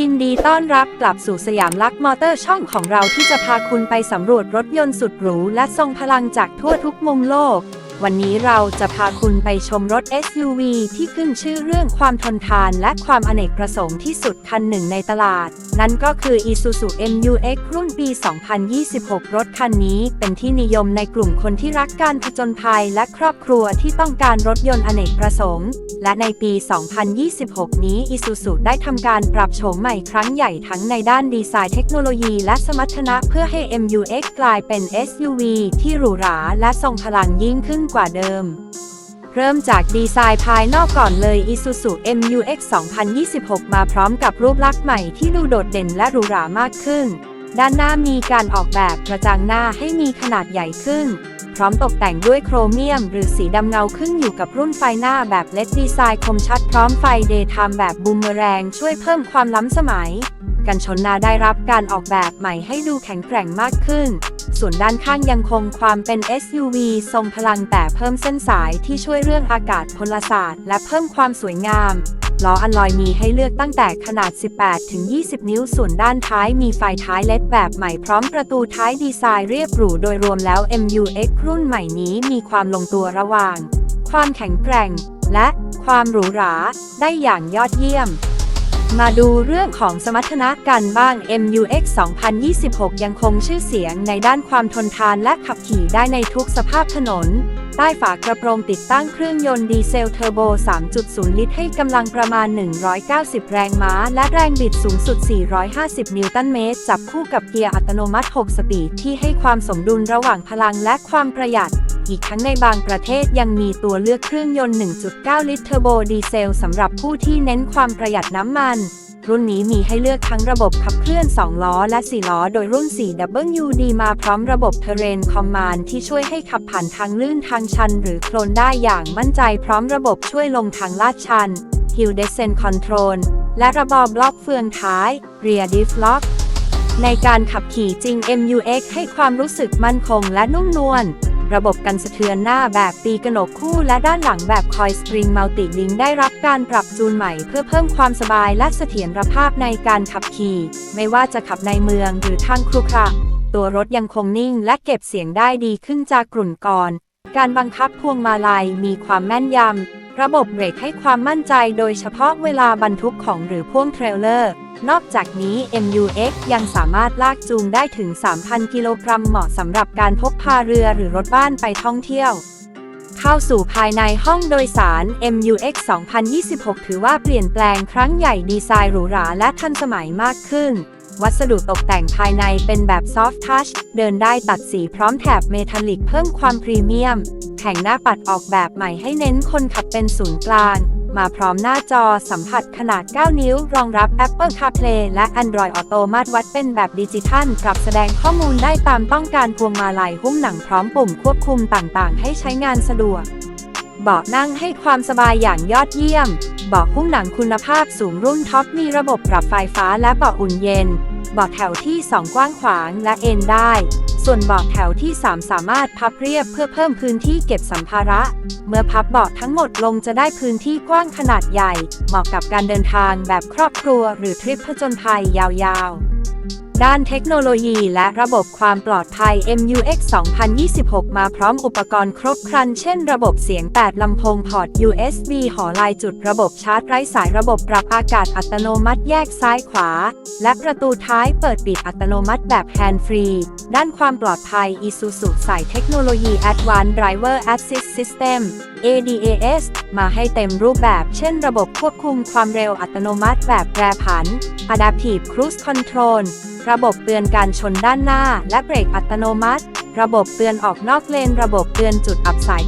ยินดีต้อนรับกลับสู่สยามลักมอเตอร์ช่องของเราที่จะพาคุณไปสำรวจรถยนต์สุดหรู และทรงพลังจากทั่วทุกมุมโลก วันนี้เราจะพาคุณไปชมรถ SUV ที่ขึ้นชื่อเรื่องความทนทานและความอเนกประสงค์ที่สุดคันหนึ่งในตลาด นั่นก็คือ Isuzu MU-X รุ่นปี 2026 รถคันนี้เป็นที่นิยมในกลุ่มคนที่รักการผจญภัยและครอบครัวที่ต้องการรถยนต์อเนกประสงค์ และในปี 2026 นี้ Isuzu ได้ทำการปรับโฉมใหม่ครั้งใหญ่ทั้งในด้านดีไซน์เทคโนโลยีและสมรรถนะเพื่อให้ MU-X กลายเป็น SUV ที่หรูหราและทรงพลังยิ่งขึ้นกว่าเดิมเริ่มจากดีไซน์ภายนอกก่อนเลย Isuzu MU-X 2026 มาพร้อมกับรูปลักษณ์ใหม่ที่ดูโดดเด่นและหรูหรามากขึ้น ด้านหน้ามีการออกแบบกระจังหน้าให้มีขนาดใหญ่ขึ้น พร้อมตกแต่งด้วยโครเมียม หรือสีดำเงาขึ้นอยู่กับรุ่นไฟหน้าแบบเลดดีไซน์คมชัดพร้อมไฟเดย์ไทม์แบบบูมเมอแรงช่วยเพิ่มความล้ำสมัย กันชนหน้าได้รับการออกแบบใหม่ให้ดูแข็งแกร่งมากขึ้น ส่วนด้านข้างยังคงความเป็น SUV ทรงพลังแต่เพิ่มเส้นสายที่ช่วยเรื่องอากาศพลศาสตร์ และเพิ่มความสวยงาม ล้ออัลลอยมีให้เลือกตั้งแต่ขนาด 18-20 นิ้ว ส่วนด้านท้ายมีไฟท้ายเลดแบบใหม่พร้อมประตูท้ายดีไซน์เรียบหรูโดยรวมแล้ว MU-X รุ่นใหม่นี้มีความลงตัวระหว่าง ความแข็งแกร่ง และความหรูหราได้อย่างยอดเยี่ยมมาดูเรื่องของสมรรถนะกันบ้าง MUX 2026 ยังคงชื่อเสียงในด้านความทนทานและขับขี่ได้ในทุกสภาพถนน ใต้ฝากระโปรงติดตั้งเครื่องยนต์ดีเซลเทอร์โบ 3.0 ลิตรให้กำลังประมาณ 190 แรงม้า และแรงบิดสูงสุด 450 นิวตันเมตร จับคู่กับเกียร์อัตโนมัติ 6 สปีดที่ให้ความสมดุลระหว่างพลังและความประหยัด อีกทั้งในบางประเทศยังมีตัวเลือกเครื่องยนต์ 1.9 ลิตรเทอร์โบดีเซลสำหรับผู้ที่เน้นความประหยัดน้ำมัน รุ่นนี้มีให้เลือกทั้งระบบขับเคลื่อน 2 ล้อและ 4 ล้อ โดยรุ่น 4WD มาพร้อมระบบ Terrain Command ที่ช่วยให้ขับผ่านทางลื่นทางชัน หรือโคลนได้อย่างมั่นใจพร้อมระบบช่วยลงทางลาดชัน Hill Descent Control และระบอบล็อกเฟืองท้าย Rear Diff Lock ในการขับขี่จริง MUX ให้ความรู้สึกมั่นคงและนุ่มนวล ระบบกันสะเทือนหน้าแบบตีกระหนกคู่และด้านหลังแบบคอยสปริงมัลติลิงได้รับการปรับจูนใหม่เพื่อเพิ่มความสบายและเสถียรภาพในการขับขี่ ไม่ว่าจะขับในเมืองหรือทางครุขระตัวรถยังคงนิ่งและเก็บเสียงได้ดีขึ้นจากกลุ่นก่อน การบังคับพวงมาลัยมีความแม่นยำ ระบบเบรกให้ความมั่นใจโดยเฉพาะเวลาบรรทุกของหรือพ่วงเทรลเลอร์ นอกจากนี้ MUX ยังสามารถลากจูงได้ถึง 3,000 กิโลกรัมเหมาะสำหรับการพกพาเรือหรือรถบ้านไปท่องเที่ยว เข้าสู่ภายในห้องโดยสาร MUX 2026 ถือว่าเปลี่ยนแปลงครั้งใหญ่ดีไซน์หรูหราและทันสมัยมากขึ้น วัสดุตกแต่งภายในเป็นแบบ Soft Touch เดินได้ตัดสีพร้อมแถบเมทัลลิกเพิ่มความพรีเมียม แผงหน้าปัดออกแบบใหม่ให้เน้นคนขับเป็นศูนย์กลาง มาพร้อมหน้าจอสัมผัสขนาด 9 นิ้ว รองรับ Apple CarPlay และ Android Auto มาตรวัดเป็นแบบดิจิทัล ปรับแสดงข้อมูลได้ตามต้องการพวงมาลัยหุ้มหนังพร้อมปุ่มควบคุมต่างๆ ให้ใช้งานสะดวกเบาะนั่งให้ความสบายอย่างยอดเยี่ยม เบาะหุ้มหนังคุณภาพสูงรุ่นท็อปมีระบบปรับไฟฟ้าและเบาะอุ่นเย็น เบาะแถวที่ 2 กว้างขวางและเอนได้ ส่วนเบาะแถวที่ 3 สามารถพับเรียบเพื่อเพิ่มพื้นที่เก็บสัมภาระ เมื่อพับเบาะทั้งหมดลงจะได้พื้นที่กว้างขนาดใหญ่ เหมาะกับการเดินทางแบบครอบครัว หรือทริปผจญภัยยาวๆ ด้านเทคโนโลยีและระบบความปลอดภัย MUX 2026 มาพร้อมอุปกรณ์ครบครัน เช่นระบบเสียง 8 ลำโพงพอร์ต USB หอลายจุดระบบชาร์จไร้สายระบบปรับอากาศอัตโนมัติแยกซ้ายขวา และประตูท้ายเปิดปิดอัตโนมัติแบบแฮนด์ฟรีด้านความปลอดภัย Isuzu ใส่เทคโนโลยี Advanced Driver Assist System ADAS มาให้เต็มรูปแบบ เช่นระบบควบคุมความเร็วอัตโนมัติแบบแปรผัน Adaptive Cruise Control ระบบเตือนการชนด้านหน้า และเบรกอัตโนมัติ ระบบเตือนออกนอกเลน ระบบเตือนจุดอับสาย